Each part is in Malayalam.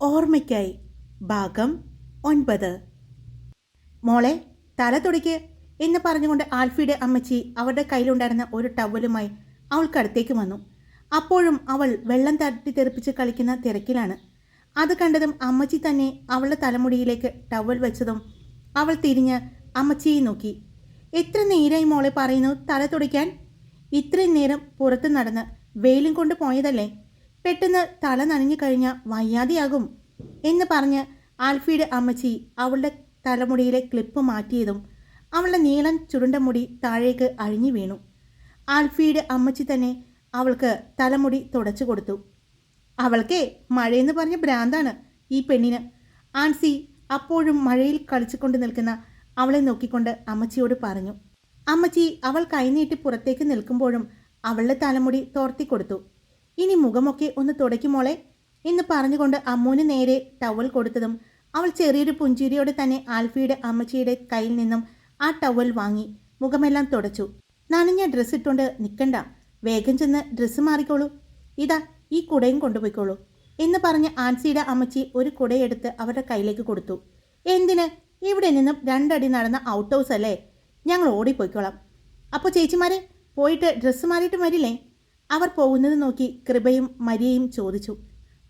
ഓർമ്മയ്ക്കായി ഭാഗം ഒൻപത്. മോളെ തല തുടയ്ക്ക് എന്ന് പറഞ്ഞുകൊണ്ട് ആൽഫിയുടെ അമ്മച്ചി അവരുടെ കയ്യിലുണ്ടായിരുന്ന ഒരു ടവലുമായി അവൾക്കടുത്തേക്ക് വന്നു. അപ്പോഴും അവൾ വെള്ളം തട്ടി തെറിപ്പിച്ച് കളിക്കുന്ന തിരക്കിലാണ്. അത് കണ്ടതും അമ്മച്ചി തന്നെ അവളുടെ തലമുടിയിലേക്ക് ടവൽ വെച്ചതും അവൾ തിരിഞ്ഞ് അമ്മച്ചിയെ നോക്കി. എത്ര നേരമായി മോളെ പറയുന്നു തല തുടയ്ക്കാൻ ഇത്രയും നേരം പുറത്ത് നടന്ന് വെയിലും കൊണ്ട് പോയതല്ലേ? പെട്ടെന്ന് തല നനഞ്ഞു കഴിഞ്ഞാൽ വയ്യാതെയാകും എന്ന് പറഞ്ഞ് ആൽഫിയുടെ അമ്മച്ചി അവളുടെ തലമുടിയിലെ ക്ലിപ്പ് മാറ്റിയതും അവളുടെ നീളൻ ചുരുണ്ട മുടി താഴേക്ക് അഴിഞ്ഞു വീണു. ആൽഫിയുടെ അമ്മച്ചി തന്നെ അവൾക്ക് തലമുടി തുടച്ചു കൊടുത്തു. അവൾക്കേ മഴയെന്ന് പറഞ്ഞ ഭ്രാന്താണ് ഈ പെണ്ണിന്. ആൻസി അപ്പോഴും മഴയിൽ കളിച്ചുകൊണ്ട് നിൽക്കുന്ന അവളെ നോക്കിക്കൊണ്ട് അമ്മച്ചിയോട് പറഞ്ഞു. അമ്മച്ചി അവൾ കൈനീട്ടി പുറത്തേക്ക് നിൽക്കുമ്പോഴും അവളുടെ തലമുടി തോർത്തി കൊടുത്തു. ഇനി മുഖമൊക്കെ ഒന്ന് തുടയ്ക്കുമോളെ എന്ന് പറഞ്ഞുകൊണ്ട് അമ്മൂന് നേരെ ടവൽ കൊടുത്തതും അവൾ ചെറിയൊരു പുഞ്ചിരിയോടെ തന്നെ ആൽഫിയുടെ അമ്മച്ചിയുടെ കയ്യിൽ നിന്നും ആ ടവൽ വാങ്ങി മുഖമെല്ലാം തുടച്ചു. നനഞ്ഞ ഡ്രസ്സ് ഇട്ടുകൊണ്ട് നിൽക്കണ്ട വേഗം ചെന്ന് ഡ്രസ്സ് മാറിക്കോളൂ. ഇതാ ഈ കുടയും കൊണ്ടുപോയിക്കോളൂ എന്ന് പറഞ്ഞ് ആൻസിയുടെ അമ്മച്ചി ഒരു കുടയെടുത്ത് അവരുടെ കയ്യിലേക്ക് കൊടുത്തു. എന്തിന്? ഇവിടെ നിന്നും രണ്ടടി നടന്ന ഔട്ട് ഹൗസ് അല്ലേ? ഞങ്ങൾ ഓടിപ്പോയിക്കോളാം. അപ്പോൾ ചേച്ചിമാരെ പോയിട്ട് ഡ്രസ്സ് മാറിയിട്ട് വരില്ലേ? അവർ പോകുന്നത് നോക്കി കൃപയും മരിയയും ചോദിച്ചു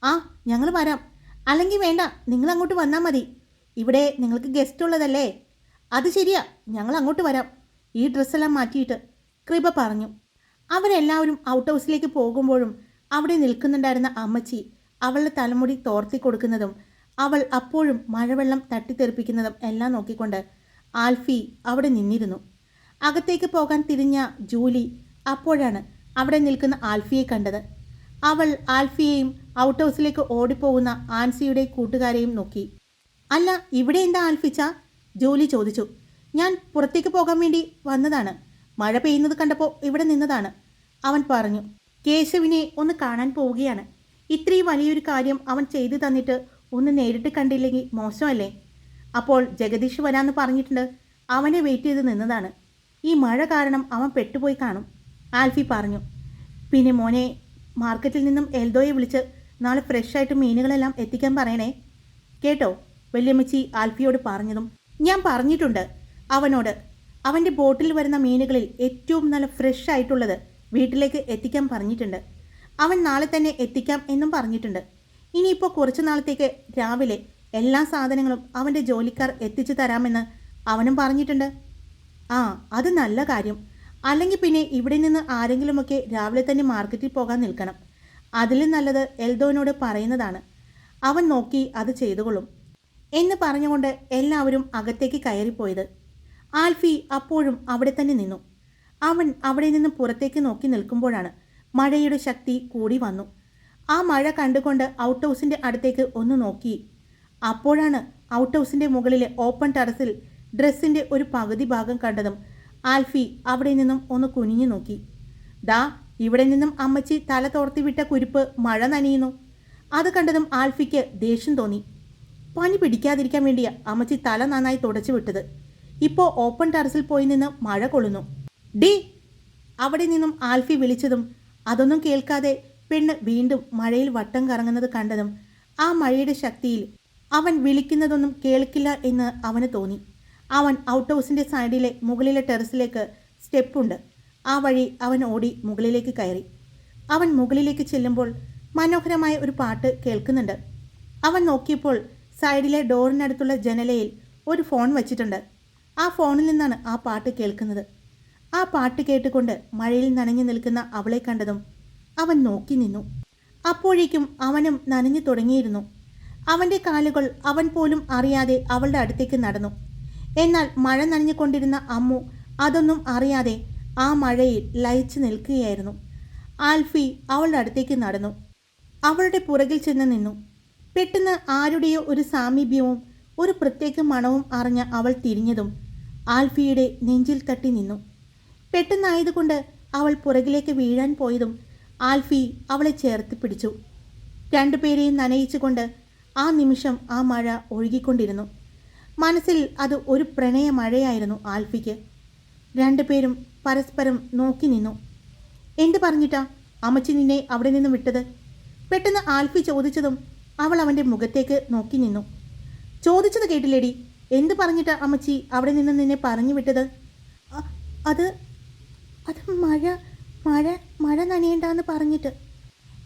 ആ ഞങ്ങൾ വരാം. അല്ലെങ്കിൽ വേണ്ട നിങ്ങൾ അങ്ങോട്ട് വന്നാൽ മതി. ഇവിടെ നിങ്ങൾക്ക് ഗസ്റ്റ് ഉള്ളതല്ലേ? അത് ശരിയാ ഞങ്ങൾ അങ്ങോട്ട് വരാം. ഈ ഡ്രസ്സെല്ലാം മാറ്റിയിട്ട് കൃപ പറഞ്ഞു. അവരെല്ലാവരും ഔട്ട് ഹൗസിലേക്ക് പോകുമ്പോഴും അവിടെ നിൽക്കുന്നുണ്ടായിരുന്ന അമ്മച്ചി അവളുടെ തലമുടി തോർത്തി കൊടുക്കുന്നതും അവൾ അപ്പോഴും മഴവെള്ളം തട്ടിത്തെറിപ്പിക്കുന്നതും എല്ലാം നോക്കിക്കൊണ്ട് ആൽഫി അവിടെ നിന്നിരുന്നു. അകത്തേക്ക് പോകാൻ തിരിഞ്ഞ ജൂലി അപ്പോഴാണ് അവിടെ നിൽക്കുന്ന ആൽഫിയെ കണ്ടത്. അവൾ ആൽഫിയെയും ഔട്ട് ഹൗസിലേക്ക് ഓടിപ്പോകുന്ന ആൻസിയുടെ കൂട്ടുകാരെയും നോക്കി. അല്ല ഇവിടെ എന്താ ആൽഫിച്ച? ജോലി ചോദിച്ചു. ഞാൻ പുറത്തേക്ക് പോകാൻ വേണ്ടി വന്നതാണ്. മഴ പെയ്യുന്നത് കണ്ടപ്പോൾ ഇവിടെ നിന്നതാണ് അവൻ പറഞ്ഞു. കേശവിനെ ഒന്ന് കാണാൻ പോവുകയാണ്. ഇത്രയും വലിയൊരു കാര്യം അവൻ ചെയ്തു തന്നിട്ട് ഒന്ന് നേരിട്ട് കണ്ടില്ലെങ്കിൽ മോശമല്ലേ? അപ്പോൾ ജഗദീഷ് വരാമെന്ന് പറഞ്ഞിട്ടുണ്ട്. അവനെ വെയിറ്റ് ചെയ്ത് നിന്നതാണ്. ഈ മഴ കാരണം അവൻ പെട്ടുപോയി കാണും. ആൽഫി പറഞ്ഞു. പിന്നെ മോനെ മാർക്കറ്റിൽ നിന്നും എൽദോയെ വിളിച്ച് നാളെ ഫ്രഷായിട്ട് മീനുകളെല്ലാം എത്തിക്കാൻ പറയണേ. കേട്ടോ വല്യമ്മച്ചി ആൽഫിയോട് പറഞ്ഞതും. ഞാൻ പറഞ്ഞിട്ടുണ്ട് അവനോട്. അവന്റെ ബോട്ടിൽ വരുന്ന മീനുകളിൽ ഏറ്റവും നല്ല ഫ്രഷ് ആയിട്ടുള്ളത് വീട്ടിലേക്ക് എത്തിക്കാൻ പറഞ്ഞിട്ടുണ്ട്. അവൻ നാളെ തന്നെ എത്തിക്കാം എന്നും പറഞ്ഞിട്ടുണ്ട്. ഇനിയിപ്പോൾ കുറച്ച് നാളത്തേക്ക് രാവിലെ എല്ലാ സാധനങ്ങളും അവന്റെ ജോലിക്കാർ എത്തിച്ചു തരാമെന്ന് അവനും പറഞ്ഞിട്ടുണ്ട്. ആ അത് നല്ല കാര്യം. അല്ലെങ്കിൽ പിന്നെ ഇവിടെ നിന്ന് ആരെങ്കിലുമൊക്കെ രാവിലെ തന്നെ മാർക്കറ്റിൽ പോകാൻ നിൽക്കണം. അതിലും നല്ലത് എൽദോനോട് പറയുന്നതാണ്. അവൻ നോക്കി അത് ചെയ്തുകൊള്ളും. എന്ന് പറഞ്ഞുകൊണ്ട് എല്ലാവരും അകത്തേക്ക് കയറിപ്പോയത്. ആൽഫി അപ്പോഴും അവിടെ തന്നെ നിന്നു. അവൻ അവിടെ നിന്ന് പുറത്തേക്ക് നോക്കി നിൽക്കുമ്പോഴാണ് മഴയുടെ ശക്തി കൂടി വന്നു. ആ മഴ കണ്ടുകൊണ്ട് ഔട്ട് ഹൗസിന്റെ അടുത്തേക്ക് ഒന്ന് നോക്കി. അപ്പോഴാണ് ഔട്ട് ഹൗസിന്റെ മുകളിലെ ഓപ്പൺ ടെറസിൽ ഡ്രസ്സിന്റെ ഒരു പകുതി ഭാഗം കണ്ടതും ആൽഫി അവിടെ നിന്നും ഒന്ന് കുനിഞ്ഞു നോക്കി. ദാ ഇവിടെ നിന്നും അമ്മച്ചി തല തോർത്തി വിട്ട കുരുപ്പ് മഴ നനയുന്നു. അത് കണ്ടതും ആൽഫിക്ക് ദേഷ്യം തോന്നി. പനി പിടിക്കാതിരിക്കാൻ വേണ്ടിയാ അമ്മച്ചി തല നന്നായി തുടച്ചു വിട്ടത്. ഇപ്പോൾ ഓപ്പൺ ടെറസിൽ പോയി നിന്ന് മഴ കൊള്ളുന്നു. ഡി അവിടെ നിന്നും ആൽഫി വിളിച്ചതും അതൊന്നും കേൾക്കാതെ പെണ്ണ് വീണ്ടും മഴയിൽ വട്ടം കറങ്ങുന്നത് കണ്ടതും ആ മഴയുടെ ശക്തിയിൽ അവൻ വിളിക്കുന്നതൊന്നും കേൾക്കില്ല എന്ന് അവന് തോന്നി. അവൻ ഔട്ട് ഹൗസിന്റെ സൈഡിലെ മുകളിലെ ടെറസിലേക്ക് സ്റ്റെപ്പുണ്ട് ആ വഴി അവൻ ഓടി മുകളിലേക്ക് കയറി. അവൻ മുകളിലേക്ക് ചെല്ലുമ്പോൾ മനോഹരമായ ഒരു പാട്ട് കേൾക്കുന്നുണ്ട്. അവൻ നോക്കിയപ്പോൾ സൈഡിലെ ഡോറിനടുത്തുള്ള ജനലയിൽ ഒരു ഫോൺ വച്ചിട്ടുണ്ട്. ആ ഫോണിൽ നിന്നാണ് ആ പാട്ട് കേൾക്കുന്നത്. ആ പാട്ട് കേട്ടുകൊണ്ട് മഴയിൽ നനഞ്ഞു നിൽക്കുന്ന അവളെ കണ്ടതും അവൻ നോക്കി നിന്നു. അപ്പോഴേക്കും അവനും നനഞ്ഞു തുടങ്ങിയിരുന്നു. അവന്റെ കാലുകൾ അവൻ പോലും അറിയാതെ അവളുടെ അടുത്തേക്ക് നടന്നു. എന്നാൽ മഴ നനഞ്ഞുകൊണ്ടിരുന്ന അമ്മു അതൊന്നും അറിയാതെ ആ മഴയിൽ ലയിച്ചു നിൽക്കുകയായിരുന്നു. ആൽഫി അവളുടെ അടുത്തേക്ക് നടന്നു. അവളുടെ പുറകിൽ ചെന്ന് നിന്നു. പെട്ടെന്ന് ആരുടെയോ ഒരു സാമീപ്യവും ഒരു പ്രത്യേക മണവും അറിഞ്ഞ അവൾ തിരിഞ്ഞതും ആൽഫിയുടെ നെഞ്ചിൽ തട്ടി നിന്നു. പെട്ടെന്നായതുകൊണ്ട് അവൾ പുറകിലേക്ക് വീഴാൻ പോയതും ആൽഫി അവളെ ചേർത്ത് പിടിച്ചു. രണ്ടുപേരെയും നനയിച്ചുകൊണ്ട് ആ നിമിഷം ആ മഴ ഒഴുകിക്കൊണ്ടിരുന്നു. മനസ്സിൽ അത് ഒരു പ്രണയമഴയായിരുന്നു ആൽഫിക്ക്. രണ്ടുപേരും പരസ്പരം നോക്കി നിന്നു. എന്ത് പറഞ്ഞിട്ടാ? അമ്മച്ചി നിന്നെ അവിടെ നിന്ന് വിട്ടത്? പെട്ടെന്ന് ആൽഫി ചോദിച്ചതും അവൾ അവന്റെ മുഖത്തേക്ക് നോക്കി നിന്നു. ചോദിച്ചത് കേട്ടില്ലേടി? എന്ത് പറഞ്ഞിട്ടാ അമ്മച്ചി അവിടെ നിന്ന് നിന്നെ പറഞ്ഞു വിട്ടത്? അത് അത് മഴ മഴ മഴ നനയേണ്ടെന്ന് പറഞ്ഞിട്ട്.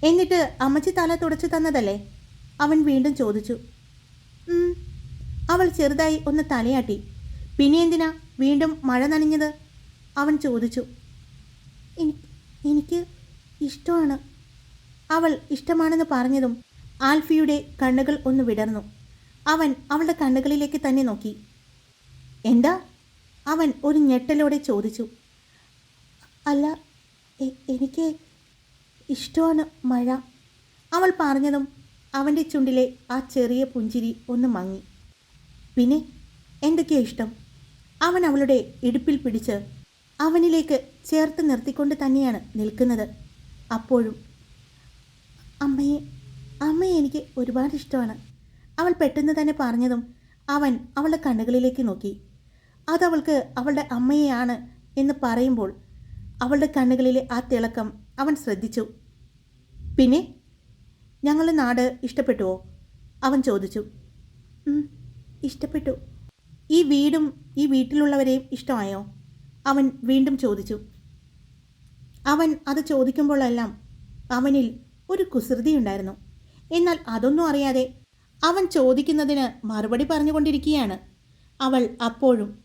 എന്നിട്ട് അമ്മച്ചി തല തുടച്ചു തന്നതല്ലേ? അവൻ വീണ്ടും ചോദിച്ചു. അവൾ ചെറുതായി ഒന്ന് തലയാട്ടി. പിന്നെ എന്തിനാ വീണ്ടും മഴ നനഞ്ഞത്? അവൻ ചോദിച്ചു. എനിക്ക് ഇഷ്ടമാണ്. അവൾ ഇഷ്ടമാണെന്ന് പറഞ്ഞതും ആൽഫിയുടെ കണ്ണുകൾ ഒന്ന് വിടർന്നു. അവൻ അവളുടെ കണ്ണുകളിലേക്ക് തന്നെ നോക്കി. എന്താ? അവൻ ഒരു ഞെട്ടലോടെ ചോദിച്ചു. അല്ല എനിക്ക് ഇഷ്ടമാണ് മഴ. അവൾ പറഞ്ഞതും അവന്റെ ചുണ്ടിലെ ആ ചെറിയ പുഞ്ചിരി ഒന്ന് മങ്ങി. പിന്നെ എന്തൊക്കെയാ ഇഷ്ടം? അവൻ അവളുടെ ഇടുപ്പിൽ പിടിച്ച് അവനിലേക്ക് ചേർത്ത് നിർത്തിക്കൊണ്ട് തന്നെയാണ് നിൽക്കുന്നത്. അപ്പോഴും അമ്മയെ അമ്മയെ എനിക്ക് ഒരുപാട് ഇഷ്ടമാണ് അവൾ പെട്ടെന്ന് തന്നെ പറഞ്ഞതും അവൻ അവളുടെ കണ്ണുകളിലേക്ക് നോക്കി. അതവൾക്ക് അവളുടെ അമ്മയെയാണ് എന്ന് പറയുമ്പോൾ അവളുടെ കണ്ണുകളിലെ ആ തിളക്കം അവൻ ശ്രദ്ധിച്ചു. പിന്നെ ഞങ്ങളുടെ നാട് ഇഷ്ടപ്പെട്ടുവോ? അവൻ ചോദിച്ചു. "ഉം, ഇഷ്ടപ്പെട്ടു. ഈ വീടും ഈ വീട്ടിലുള്ളവരെയും ഇഷ്ടമായോ? അവൻ വീണ്ടും ചോദിച്ചു. അവൻ അത് ചോദിക്കുമ്പോഴെല്ലാം അവനിൽ ഒരു കുസൃതിയുണ്ടായിരുന്നു എന്നാൽ അതൊന്നും അറിയാതെ അവൻ ചോദിക്കുന്നതിന് മറുപടി പറഞ്ഞുകൊണ്ടിരിക്കുകയാണ്. അവൾ അപ്പോഴും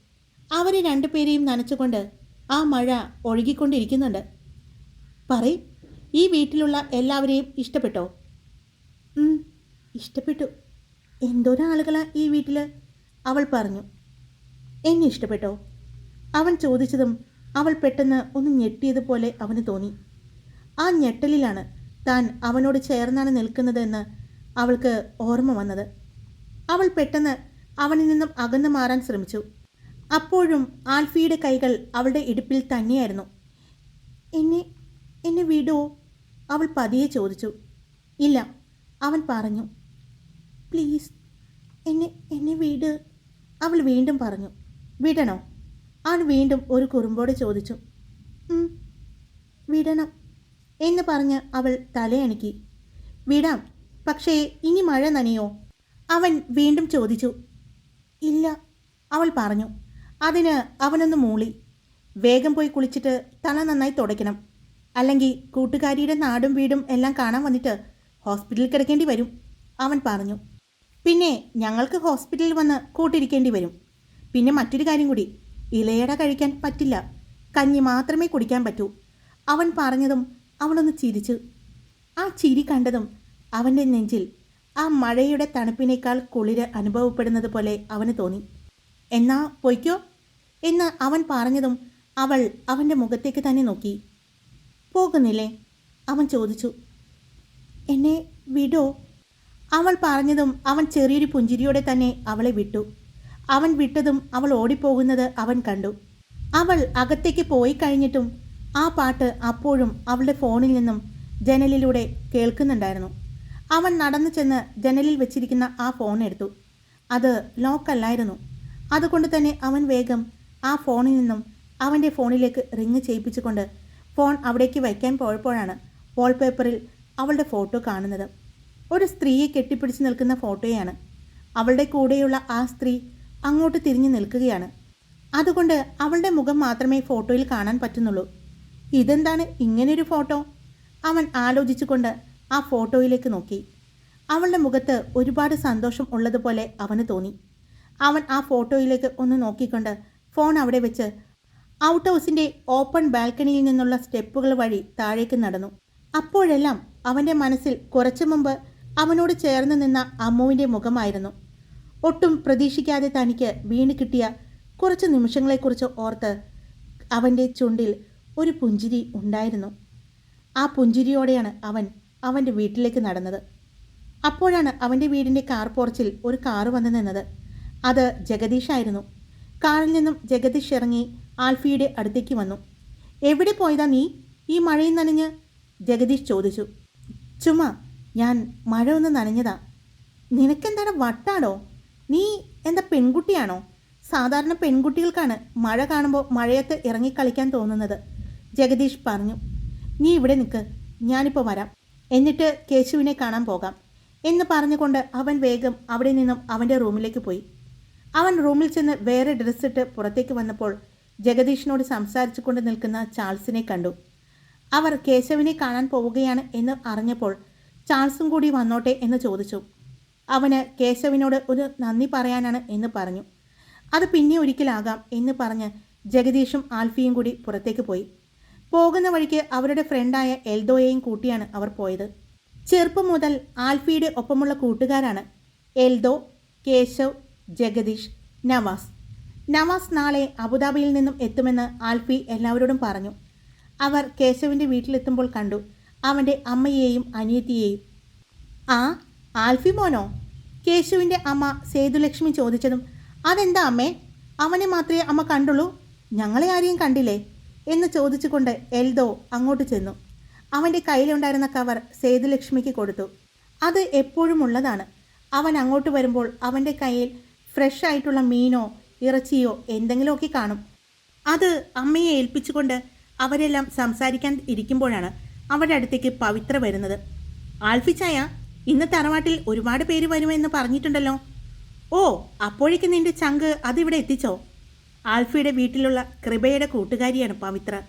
അവരെ രണ്ടുപേരെയും നനച്ചുകൊണ്ട് ആ മഴ ഒഴുകിക്കൊണ്ടിരിക്കുന്നുണ്ട്. പറയ് ഈ വീട്ടിലുള്ള എല്ലാവരെയും ഇഷ്ടപ്പെട്ടോ? ഇഷ്ടപ്പെട്ടു. എന്തോരം ആളുകളാ ഈ വീട്ടിൽ അവൾ പറഞ്ഞു. എന്നെ ഇഷ്ടപ്പെട്ടോ? അവൻ ചോദിച്ചതും അവൾ പെട്ടെന്ന് ഒന്ന് ഞെട്ടിയതുപോലെ അവന് തോന്നി. ആ ഞെട്ടലിലാണ് താൻ അവനോട് ചേർന്നാണ് നിൽക്കുന്നതെന്ന് അവൾക്ക് ഓർമ്മ വന്നത്. അവൾ പെട്ടെന്ന് അവനിൽ നിന്നും അകന്നു മാറാൻ ശ്രമിച്ചു. അപ്പോഴും ആൽഫിയുടെ കൈകൾ അവളുടെ ഇടുപ്പിൽ തന്നെയായിരുന്നു എന്നെ എന്നെ വിടുവോ അവൾ പതിയെ ചോദിച്ചു. ഇല്ല അവൻ പറഞ്ഞു. പ്ലീസ് എന്നെ എന്നെ വീട്. അവൾ വീണ്ടും പറഞ്ഞു വിടണോ? അവൻ വീണ്ടും ഒരു കുറുമ്പോടെ ചോദിച്ചു "ഉം, വിടണം എന്ന് പറഞ്ഞ് അവൾ തലയണക്കി. വിടാം പക്ഷേ ഇനി മഴ നനയോ? അവൻ വീണ്ടും ചോദിച്ചു ഇല്ല അവൾ പറഞ്ഞു. അതിന് അവനൊന്ന് മൂളി വേഗം പോയി കുളിച്ചിട്ട് തല നന്നായി തുടയ്ക്കണം. അല്ലെങ്കിൽ കൂട്ടുകാരിയുടെ നാടും വീടും എല്ലാം കാണാൻ വന്നിട്ട് ഹോസ്പിറ്റലിൽ കിടക്കേണ്ടി വരും അവൻ പറഞ്ഞു. പിന്നെ ഞങ്ങൾക്ക് ഹോസ്പിറ്റലിൽ വന്ന് കൂട്ടിരിക്കേണ്ടി വരും. പിന്നെ മറ്റൊരു കാര്യം കൂടി. ഇലയട കഴിക്കാൻ പറ്റില്ല. കഞ്ഞി മാത്രമേ കുടിക്കാൻ പറ്റൂ. അവൻ പറഞ്ഞതും അവളൊന്ന് ചിരിച്ചു. ആ ചിരി കണ്ടതും അവന്റെ നെഞ്ചിൽ ആ മഴയുടെ തണുപ്പിനേക്കാൾ കുളിര് അനുഭവപ്പെടുന്നത് പോലെ അവന് തോന്നി. എന്നാ പൊയ്ക്കോ? എന്ന് അവൻ പറഞ്ഞതും അവൾ അവന്റെ മുഖത്തേക്ക് തന്നെ നോക്കി. പോകുന്നില്ലേ? അവൻ ചോദിച്ചു. എന്നെ വിടോ? അവൾ പറഞ്ഞതും അവൻ ചെറിയൊരു പുഞ്ചിരിയോടെ തന്നെ അവളെ വിട്ടു. അവൻ വിട്ടതും അവൾ ഓടിപ്പോകുന്നത് അവൻ കണ്ടു. അവൾ അകത്തേക്ക് പോയി കഴിഞ്ഞിട്ടും ആ പാട്ട് അപ്പോഴും അവളുടെ ഫോണിൽ നിന്നും ജനലിലൂടെ കേൾക്കുന്നുണ്ടായിരുന്നു. അവൻ നടന്നു ചെന്ന് ജനലിൽ വെച്ചിരിക്കുന്ന ആ ഫോൺ എടുത്തു. അത് ലോക്കല്ലായിരുന്നു അതുകൊണ്ട് തന്നെ അവൻ വേഗം ആ ഫോണിൽ നിന്നും അവന്റെ ഫോണിലേക്ക് റിങ് ചെയ്യിപ്പിച്ചുകൊണ്ട് ഫോൺ അവിടേക്ക് വയ്ക്കാൻ പോയപ്പോഴാണ് വാൾപേപ്പറിൽ അവളുടെ ഫോട്ടോ കാണുന്നത്. ഒരു സ്ത്രീയെ കെട്ടിപ്പിടിച്ച് നിൽക്കുന്ന ഫോട്ടോയാണ്. അവളുടെ കൂടെയുള്ള ആ സ്ത്രീ അങ്ങോട്ട് തിരിഞ്ഞു നിൽക്കുകയാണ്. അതുകൊണ്ട് അവളുടെ മുഖം മാത്രമേ ഫോട്ടോയിൽ കാണാൻ പറ്റുന്നുള്ളൂ. ഇതെന്താണ് ഇങ്ങനെയൊരു ഫോട്ടോ? അവൻ ആലോചിച്ചുകൊണ്ട് ആ ഫോട്ടോയിലേക്ക് നോക്കി. അവളുടെ മുഖത്ത് ഒരുപാട് സന്തോഷം ഉള്ളതുപോലെ അവന് തോന്നി. അവൻ ആ ഫോട്ടോയിലേക്ക് ഒന്ന് നോക്കിക്കൊണ്ട് ഫോൺ അവിടെ വെച്ച് ഔട്ട് ഹൗസിന്റെ ഓപ്പൺ ബാൽക്കണിയിൽ നിന്നുള്ള സ്റ്റെപ്പുകൾ വഴി താഴേക്ക് നടന്നു. അപ്പോഴെല്ലാം അവന്റെ മനസ്സിൽ കുറച്ചു മുമ്പ് അവനോട് ചേർന്ന് നിന്ന അമ്മുവിന്റെ മുഖമായിരുന്നു. ഒട്ടും പ്രതീക്ഷിക്കാതെ തനിക്ക് വീണ് കിട്ടിയ കുറച്ച് നിമിഷങ്ങളെക്കുറിച്ച് ഓർത്ത് അവന്റെ ചുണ്ടിൽ ഒരു പുഞ്ചിരി ഉണ്ടായിരുന്നു. ആ പുഞ്ചിരിയോടെയാണ് അവൻ അവന്റെ വീട്ടിലേക്ക് നടന്നത്. അപ്പോഴാണ് അവന്റെ വീടിന്റെ കാർ പോർച്ചിൽ ഒരു കാറ് വന്നു നിന്നത്. അത് ജഗദീഷായിരുന്നു കാറിൽ നിന്നും ജഗദീഷ് ഇറങ്ങി ആൽഫിയുടെ അടുത്തേക്ക് വന്നു. എവിടെ പോയതാ നീ? ഈ മഴയിൽ നനഞ്ഞ്? ജഗദീഷ് ചോദിച്ചു. ചുമ്മാ ഞാൻ മഴ ഒന്ന് നനഞ്ഞതാ. നിനക്കെന്താണ് വട്ടാടോ നീ എന്താ പെൺകുട്ടിയാണോ? സാധാരണ പെൺകുട്ടികൾക്കാണ് മഴ കാണുമ്പോൾ മഴയത്ത് ഇറങ്ങിക്കളിക്കാൻ തോന്നുന്നത്. ജഗദീഷ് പറഞ്ഞു. നീ ഇവിടെ നിൽക്ക് ഞാനിപ്പോൾ വരാം. എന്നിട്ട് കേശുവിനെ കാണാൻ പോകാം. എന്ന് പറഞ്ഞുകൊണ്ട് അവൻ വേഗം അവിടെ നിന്നും അവന്റെ റൂമിലേക്ക് പോയി. അവൻ റൂമിൽ ചെന്ന് വേറെ ഡ്രസ്സിട്ട് പുറത്തേക്ക് വന്നപ്പോൾ ജഗദീഷിനോട് സംസാരിച്ചു കൊണ്ട് നിൽക്കുന്ന ചാൾസിനെ കണ്ടു. അവർ കേശവിനെ കാണാൻ പോവുകയാണ് എന്ന് അറിഞ്ഞപ്പോൾ ചാൾസും കൂടി വന്നോട്ടെ എന്ന് ചോദിച്ചു. അവന് കേശവിനോട് ഒരു നന്ദി പറയാനാണ് എന്ന് പറഞ്ഞു. അത് പിന്നെ ഒരിക്കലാകാം എന്ന് പറഞ്ഞ് ജഗദീഷും ആൽഫിയും കൂടി പുറത്തേക്ക് പോയി. പോകുന്ന വഴിക്ക് അവരുടെ ഫ്രണ്ടായ എൽദോയെയും കൂട്ടിയാണ് അവർ പോയത്. ചെറുപ്പം മുതൽ ആൽഫിയുടെ ഒപ്പമുള്ള കൂട്ടുകാരാണ് എൽദോ കേശവ് ജഗദീഷ് നവാസ്. നവാസ് നാളെ അബുദാബിയിൽ നിന്നും എത്തുമെന്ന് ആൽഫി എല്ലാവരോടും പറഞ്ഞു. അവർ കേശവിന്റെ വീട്ടിലെത്തുമ്പോൾ കണ്ടു. അവന്റെ അമ്മയെയും അനിയത്തിയെയും. ആ ആൽഫി മോനോ കേശുവിന്റെ അമ്മ സേതുലക്ഷ്മി ചോദിച്ചതും അതെന്താ അമ്മേ? അവനെ മാത്രമേ അമ്മ കണ്ടുള്ളൂ? ഞങ്ങളെ ആരെയും കണ്ടില്ലേ? എന്ന് ചോദിച്ചുകൊണ്ട് എൽദോ അങ്ങോട്ട് ചെന്നു. അവന്റെ കയ്യിലുണ്ടായിരുന്ന കവർ സേതുലക്ഷ്മിക്ക് കൊടുത്തു. അത് എപ്പോഴും ഉള്ളതാണ്. അവൻ അങ്ങോട്ട് വരുമ്പോൾ അവന്റെ കയ്യിൽ ഫ്രഷ് ആയിട്ടുള്ള മീനോ ഇറച്ചിയോ എന്തെങ്കിലുമൊക്കെ കാണും. അത് അമ്മയെ ഏൽപ്പിച്ചുകൊണ്ട് അവരെല്ലാം സംസാരിക്കാൻ ഇരിക്കുമ്പോഴാണ് അവരുടെ അടുത്തേക്ക് പവിത്ര വരുന്നത്. ആൽഫിച്ചായ ഇന്ന് തറവാട്ടിൽ ഒരുപാട് പേര് വരുമെന്ന് പറഞ്ഞിട്ടുണ്ടല്ലോ. ഓ അപ്പോഴേക്ക് നിന്റെ ചങ്ക് അതിവിടെ എത്തിച്ചോ? ആൽഫിയുടെ വീട്ടിലുള്ള കൃപയുടെ കൂട്ടുകാരിയാണ് പവിത്ര.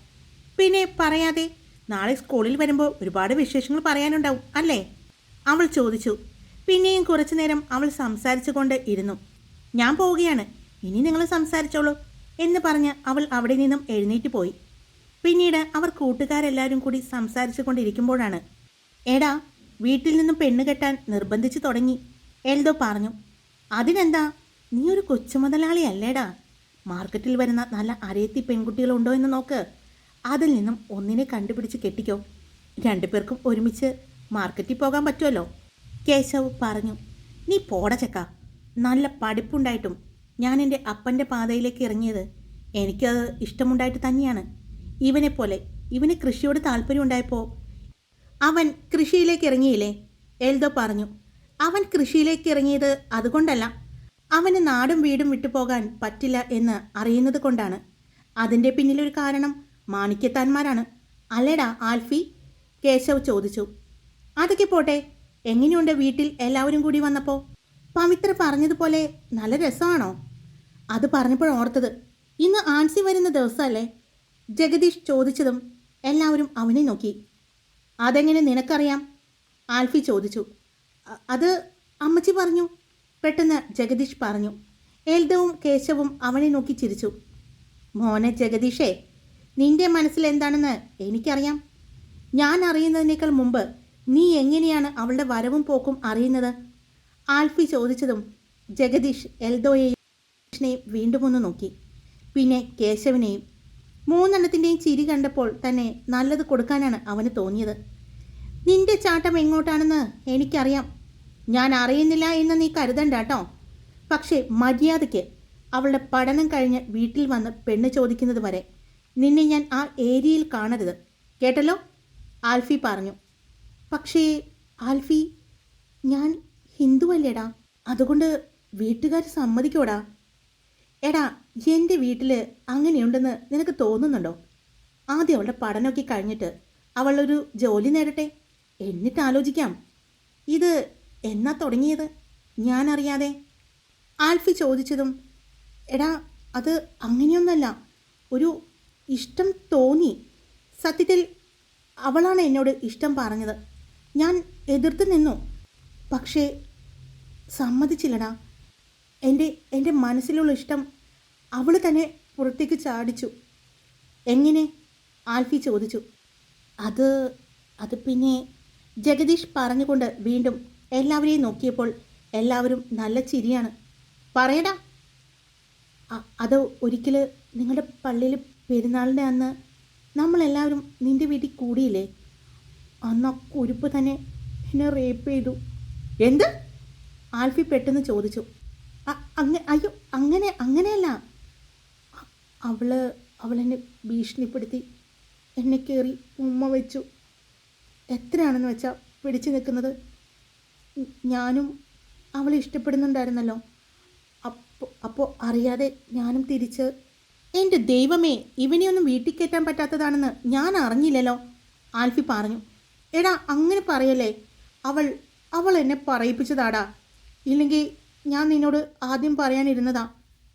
പിന്നെ പറയാതെ നാളെ സ്കൂളിൽ വരുമ്പോൾ ഒരുപാട് വിശേഷങ്ങൾ പറയാനുണ്ടാവും അല്ലേ? അവൾ ചോദിച്ചു. പിന്നെയും കുറച്ചു നേരം അവൾ സംസാരിച്ചുകൊണ്ട് ഇരുന്നു. ഞാൻ പോവുകയാണ്. ഇനി നിങ്ങൾ സംസാരിച്ചോളൂ എന്ന് പറഞ്ഞ് അവൾ അവിടെ നിന്നും എഴുന്നേറ്റ് പോയി. പിന്നീട് അവർ കൂട്ടുകാരെല്ലാവരും കൂടി സംസാരിച്ചു കൊണ്ടിരിക്കുമ്പോഴാണ് എടാ വീട്ടിൽ നിന്നും പെണ്ണ് കെട്ടാൻ നിർബന്ധിച്ചു തുടങ്ങി. എൽദോ പറഞ്ഞു അതിനെന്താ? നീ ഒരു കൊച്ചുമുതലാളി അല്ലേടാ? മാർക്കറ്റിൽ വരുന്ന നല്ല അരയത്തി പെൺകുട്ടികളുണ്ടോ എന്ന് നോക്ക്. അതിൽ നിന്നും ഒന്നിനെ കണ്ടുപിടിച്ച് കെട്ടിക്കോ. രണ്ടുപേർക്കും ഒരുമിച്ച് മാർക്കറ്റിൽ പോകാൻ പറ്റുമല്ലോ. കേശവ് പറഞ്ഞു നീ പോട ചക്ക. നല്ല പഠിപ്പുണ്ടായിട്ടും ഞാൻ എന്റെ അപ്പന്റെ പാതയിലേക്ക് ഇറങ്ങിയത്. എനിക്കത് ഇഷ്ടമുണ്ടായിട്ട് തന്നെയാണ്. ഇവനെപ്പോലെ ഇവന് കൃഷിയോട് താല്പര്യമുണ്ടായപ്പോൾ അവൻ കൃഷിയിലേക്ക് ഇറങ്ങിയില്ലേ? എൽദോ പറഞ്ഞു അവൻ കൃഷിയിലേക്ക് ഇറങ്ങിയത് അതുകൊണ്ടല്ല. അവന് നാടും വീടും വിട്ടുപോകാൻ പറ്റില്ല എന്ന് അറിയുന്നത് കൊണ്ടാണ്. അതിന്റെ പിന്നിലൊരു കാരണം മാണിക്യത്താന്മാരാണ്. അല്ലേടാ ആൽഫി? കേശവ് ചോദിച്ചു. അതൊക്കെ പോട്ടെ എങ്ങനെയുണ്ട് വീട്ടിൽ എല്ലാവരും കൂടി വന്നപ്പോൾ പവിത്ര പറഞ്ഞതുപോലെ നല്ല രസമാണോ? അത് പറഞ്ഞപ്പോൾ ഓർത്തത്. ഇന്ന് ആൻസി വരുന്ന ദിവസമല്ലേ? ജഗദീഷ് ചോദിച്ചതും എല്ലാവരും അവനെ നോക്കി. അതെങ്ങനെ നിനക്കറിയാം? ആൽഫി ചോദിച്ചു. അത് അമ്മച്ചി പറഞ്ഞു പെട്ടെന്ന് ജഗദീഷ് പറഞ്ഞു. എൽദവും കേശവും അവനെ നോക്കി ചിരിച്ചു. മോനെ ജഗദീഷേ നിന്റെ മനസ്സിൽ എന്താണെന്ന് എനിക്കറിയാം. ഞാൻ അറിയുന്നതിനേക്കാൾ മുമ്പ് നീ എങ്ങനെയാണ് അവളുടെ വരവും പോക്കും അറിയുന്നത്? ആൽഫി ചോദിച്ചതും ജഗദീഷ് എൽദോയെയും വീണ്ടും ഒന്ന് നോക്കി. പിന്നെ കേശവിനെയും മൂന്നെണ്ണത്തിന്റെയും ചിരി കണ്ടപ്പോൾ തന്നെ നല്ലത് കൊടുക്കാനാണ് അവന് തോന്നിയത്. നിന്റെ ചാട്ടം എങ്ങോട്ടാണെന്ന് എനിക്കറിയാം. ഞാൻ അറിയുന്നില്ല എന്ന് നീ കരുതണ്ട കേട്ടോ. പക്ഷേ മര്യാദയ്ക്ക് അവളുടെ പഠനം കഴിഞ്ഞ് വീട്ടിൽ വന്ന് പെണ്ണ് ചോദിക്കുന്നത് വരെ നിന്നെ ഞാൻ ആ ഏരിയയിൽ കാണരുത്. കേട്ടല്ലോ? ആൽഫി പറഞ്ഞു. പക്ഷേ ആൽഫി ഞാൻ ഹിന്ദുവല്ലേടാ. അതുകൊണ്ട് വീട്ടുകാർ സമ്മതിക്കോടാ. എടാ എന്റെ വീട്ടിൽ അങ്ങനെയുണ്ടെന്ന് നിനക്ക് തോന്നുന്നുണ്ടോ? ആദ്യം അവളുടെ പഠനമൊക്കെ കഴിഞ്ഞിട്ട് അവളൊരു ജോലി നേടട്ടെ. എന്നിട്ട് ആലോചിക്കാം. ഇത് എന്നാ തുടങ്ങിയത്? ഞാനറിയാതെ. ആൽഫി ചോദിച്ചതും എടാ അത് അങ്ങനെയൊന്നല്ല. ഒരു ഇഷ്ടം തോന്നി. സത്യത്തിൽ അവളാണ് എന്നോട് ഇഷ്ടം പറഞ്ഞത്. ഞാൻ എതിർത്ത് നിന്നു. പക്ഷേ സമ്മതിച്ചില്ലടാ. എന്റെ എന്റെ മനസ്സിലുള്ള ഇഷ്ടം അവൾ തന്നെ പുറത്തേക്ക് ചാടിച്ചു. എങ്ങനെ? ആൽഫി ചോദിച്ചു. അത് അത് പിന്നെ ജഗദീഷ് പറഞ്ഞുകൊണ്ട് വീണ്ടും എല്ലാവരെയും നോക്കിയപ്പോൾ എല്ലാവരും നല്ല ചിരിയാണ്. പറയടാ. അത് ഒരിക്കൽ നിങ്ങളുടെ പള്ളിയിൽ പെരുന്നാളിന്റെ അന്ന് നമ്മളെല്ലാവരും നിന്റെ വീട്ടിൽ കൂടിയില്ലേ? അന്ന് ആ കുരുപ്പ് തന്നെ എന്നെ റേപ്പ് ചെയ്തു. എന്ത്? ആൽഫി പെട്ടെന്ന് ചോദിച്ചു. അങ്ങ അയ്യോ അങ്ങനെ അങ്ങനെയല്ല. അ- അവൾ അവളെന്നെ ഭീഷണിപ്പെടുത്തി. എന്നെ കയറി ഉമ്മ വെച്ചു. എത്രയാണെന്ന് വെച്ചാൽ പിടിച്ചു നിൽക്കുന്നത്? ഞാനും അവളെ ഇഷ്ടപ്പെടുന്നുണ്ടായിരുന്നല്ലോ. അപ്പോൾ അപ്പോൾ അറിയാതെ ഞാനും തിരിച്ച് എന്റെ ദൈവമേ ഇവനെയൊന്നും വീട്ടിൽ കയറ്റാൻ പറ്റാത്തതാണെന്ന് ഞാൻ അറിഞ്ഞില്ലല്ലോ ആൽഫി പറഞ്ഞു. എടാ അങ്ങനെ പറയല്ലേ? അവൾ അവൾ എന്നെ പറയിപ്പിച്ചതാടാ. ഇല്ലെങ്കിൽ ഞാൻ നിന്നോട് ആദ്യം പറയാനിരുന്നതാ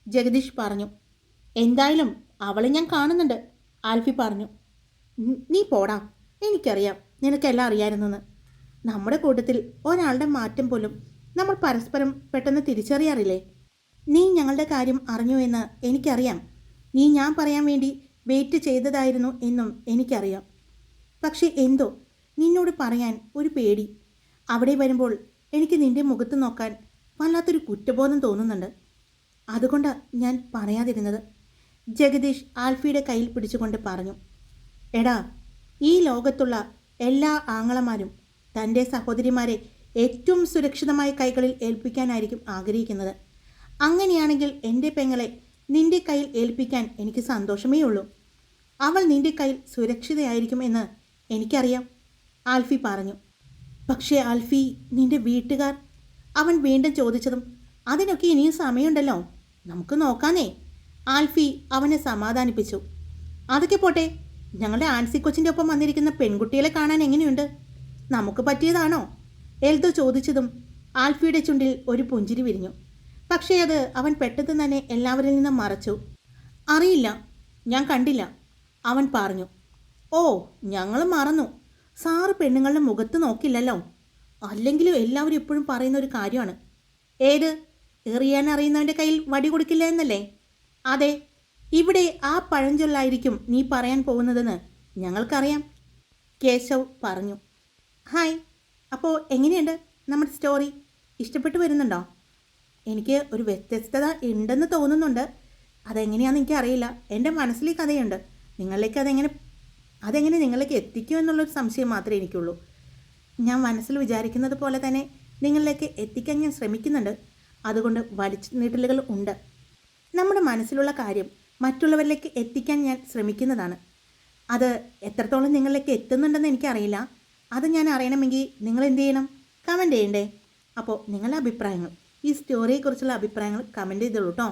ജഗദീഷ് പറഞ്ഞു. എന്തായാലും അവളെ ഞാൻ കാണുന്നുണ്ട്. ആൽഫി പറഞ്ഞു. നീ പോടാ. എനിക്കറിയാം. നിനക്കെല്ലാം അറിയാമായിരുന്നെന്ന് നമ്മുടെ കൂട്ടത്തിൽ ഒരാളുടെ മാറ്റം പോലും നമ്മൾ പരസ്പരം പെട്ടെന്ന് തിരിച്ചറിയാറില്ലേ? നീ ഞങ്ങളുടെ കാര്യം അറിഞ്ഞു എന്ന് എനിക്കറിയാം. നീ ഞാൻ പറയാൻ വേണ്ടി വെയിറ്റ് ചെയ്തതായിരുന്നു എന്നും എനിക്കറിയാം. പക്ഷേ എന്തോ നിന്നോട് പറയാൻ ഒരു പേടി. അവിടെ വരുമ്പോൾ എനിക്ക് നിന്റെ മുഖത്ത് നോക്കാൻ വല്ലാത്തൊരു കുറ്റബോധം തോന്നുന്നുണ്ട്. അതുകൊണ്ടാണ് ഞാൻ പറയാതിരുന്നത്. ജഗദീഷ് ആൽഫിയുടെ കയ്യിൽ പിടിച്ചുകൊണ്ട് പറഞ്ഞു എടാ ഈ ലോകത്തുള്ള എല്ലാ ആങ്ങളമാരും തന്റെ സഹോദരിമാരെ ഏറ്റവും സുരക്ഷിതമായ കൈകളിൽ ഏൽപ്പിക്കാനായിരിക്കും ആഗ്രഹിക്കുന്നത്. അങ്ങനെയാണെങ്കിൽ എന്റെ പെങ്ങളെ നിന്റെ കയ്യിൽ ഏൽപ്പിക്കാൻ എനിക്ക് സന്തോഷമേ ഉള്ളൂ. അവൾ നിന്റെ കയ്യിൽ സുരക്ഷിതയായിരിക്കും എന്ന് എനിക്കറിയാം ആൽഫി പറഞ്ഞു. പക്ഷേ ആൽഫി നിന്റെ വീട്ടുകാർ? അവൻ വീണ്ടും ചോദിച്ചതും അതിനൊക്കെ ഇനിയും സമയമുണ്ടല്ലോ. നമുക്ക് നോക്കാനേ. ആൽഫി അവനെ സമാധാനിപ്പിച്ചു. അതൊക്കെ പോട്ടെ ഞങ്ങളുടെ ആൻസി കൊച്ചിന്റെ ഒപ്പം വന്നിരിക്കുന്ന പെൺകുട്ടികളെ കാണാൻ എങ്ങനെയുണ്ട്? നമുക്ക് പറ്റിയതാണോ? എൽദോ ചോദിച്ചതും ആൽഫിയുടെ ചുണ്ടിൽ ഒരു പുഞ്ചിരി വിരിഞ്ഞു. പക്ഷേ അത് അവൻ പെട്ടെന്ന് തന്നെ എല്ലാവരിൽ നിന്നും മറച്ചു. അറിയില്ല ഞാൻ കണ്ടില്ല അവൻ പറഞ്ഞു. ഓ ഞങ്ങൾ മറന്നു. സാറ് പെണ്ണുങ്ങളുടെ മുഖത്ത് നോക്കില്ലല്ലോ. അല്ലെങ്കിലും എല്ലാവരും എപ്പോഴും പറയുന്ന ഒരു കാര്യമാണ്. ഏത്? എറിയാൻ അറിയുന്നവന്റെ കയ്യിൽ വടി കൊടുക്കില്ല എന്നല്ലേ? അതെ ഇവിടെ ആ പഴഞ്ചൊല്ലായിരിക്കും നീ പറയാൻ പോകുന്നതെന്ന് ഞങ്ങൾക്കറിയാം കേശവ് പറഞ്ഞു. ഹായ് അപ്പോൾ എങ്ങനെയുണ്ട് നമ്മുടെ സ്റ്റോറി? ഇഷ്ടപ്പെട്ടു വരുന്നുണ്ടോ? എനിക്ക് ഒരു വ്യത്യസ്തത ഉണ്ടെന്ന് തോന്നുന്നുണ്ട്. അതെങ്ങനെയാണെന്ന് എനിക്കറിയില്ല. എന്റെ മനസ്സിൽ കഥയുണ്ട്. നിങ്ങളിലേക്ക് അതെങ്ങനെ അതെങ്ങനെ നിങ്ങളിലേക്ക് എത്തിക്കും എന്നുള്ളൊരു സംശയം മാത്രമേ എനിക്കുള്ളൂ. ഞാൻ മനസ്സിൽ വിചാരിക്കുന്നത് പോലെ തന്നെ നിങ്ങളിലേക്ക് എത്തിക്കാൻ ഞാൻ ശ്രമിക്കുന്നുണ്ട്. അതുകൊണ്ട് വലിച്ചു നീട്ടലുകൾ ഉണ്ട്. നമ്മുടെ മനസ്സിലുള്ള കാര്യം മറ്റുള്ളവരിലേക്ക് എത്തിക്കാൻ ഞാൻ ശ്രമിക്കുന്നതാണ്. അത് എത്രത്തോളം നിങ്ങളിലേക്ക് എത്തുന്നുണ്ടെന്ന് എനിക്കറിയില്ല. അത് ഞാൻ അറിയണമെങ്കിൽ നിങ്ങൾ എന്ത് ചെയ്യണം? കമന്റ് ചെയ്യണ്ടേ? അപ്പോൾ നിങ്ങളുടെ അഭിപ്രായങ്ങൾ ഈ സ്റ്റോറിയെക്കുറിച്ചുള്ള അഭിപ്രായങ്ങൾ കമന്റ് ചെയ്തോളൂ കേട്ടോ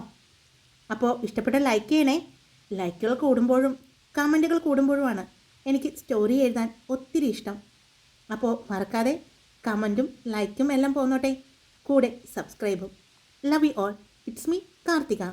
അപ്പോൾ ഇഷ്ടപ്പെട്ട ലൈക്ക് ചെയ്യണേ. ലൈക്കുകൾ കൂടുമ്പോഴും കമന്റുകൾ കൂടുമ്പോഴുമാണ് എനിക്ക് സ്റ്റോറി എഴുതാൻ ഒത്തിരി ഇഷ്ടം. അപ്പോൾ മറക്കാതെ കമന്റും ലൈക്കും എല്ലാം പോന്നോട്ടെ. കൂടെ സബ്സ്ക്രൈബും love you all it's me Karthika.